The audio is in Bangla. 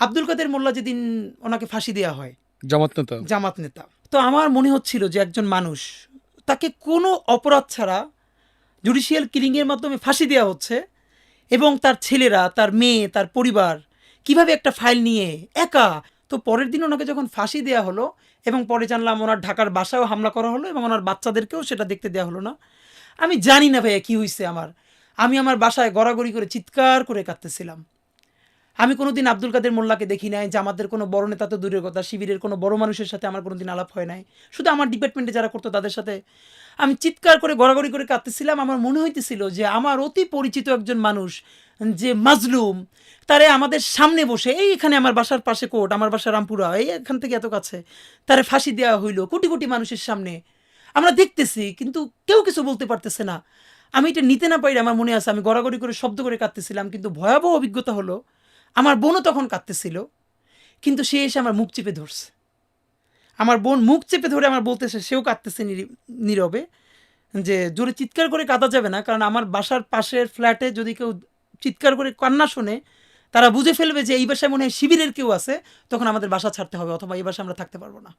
আব্দুল কাদের মোল্লা যেদিন ওনাকে ফাঁসি দেওয়া হয় জামাত নেতা। জামাত নেতা। তো আমার মনে হচ্ছিল যে একজন মানুষ তাকে কোনো অপরাধ ছাড়া জুডিশিয়াল কিলিংয়ের মাধ্যমে ফাঁসি দেওয়া হচ্ছে এবং তার ছেলেরা তার মেয়ে তার পরিবার কীভাবে একটা ফাইল নিয়ে একা? তো পরের দিন ওনাকে যখন ফাঁসি দেওয়া হলো এবং পরে জানলাম ওনার ঢাকার বাসায়ও হামলা করা হলো এবং ওনার বাচ্চাদেরকেও সেটা দেখতে দেওয়া হলো না। আমি জানি না ভাইয়া কী হয়েছে আমার। আমি আমার বাসায় গড়াগড়ি করে চিৎকার করে কাঁদতেছিলাম। আমি কোনোদিন আব্দুল কাদের মোল্লাকে দেখি নাই যে আমাদের কোনো বড় নেতা তো দূরের কথা, শিবিরের কোনো বড় মানুষের সাথে আমার কোনোদিন আলাপ হয় নাই। শুধু আমার ডিপার্টমেন্টে যারা করতো তাদের সাথে আমি চিৎকার করে, গড়াগড়ি করে কাঁদতেছিলাম। আমার মনে হইতেছিল যে আমার অতি পরিচিত একজন মানুষ যে মাজলুম, তারে আমাদের সামনে বসে, এই এখানে আমার বাসার পাশে কোর্ট, আমার বাসা রামপুরা, এই এখান থেকে এত কাছে, তারে ফাঁসি দেওয়া হইল কোটি কোটি মানুষের সামনে। আমরা দেখতেছি, কিন্তু কেউ কিছু বলতে পারতেছে না। আমি এটা নিতে না পারি আমার মনে আছে, আমি গড়াগড়ি করে, শব্দ করে কাঁদতেছিলাম, কিন্তু ভয়াবহ অভিজ্ঞতা হলো আমার বোনও তখন কাঁদতেছিল, কিন্তু সে এসে আমার মুখ চেপে ধরছে। আমার বোন মুখ চেপে ধরে আমার বলতেছে, সেও কাঁদতেছে নীরি- নীরবে, যে জোরে চিৎকার করে কাঁদা যাবে না, কারণ আমার বাসার পাশের ফ্ল্যাটে যদি কেউ চিৎকার করে কান্না শোনে, তারা বুঝে ফেলবে যে এই বাসায় মনে হয় শিবিরের কেউ আছে, তখন আমাদের বাসা ছাড়তে হবে, অথবা এই বাসায় আমরা থাকতে পারব না।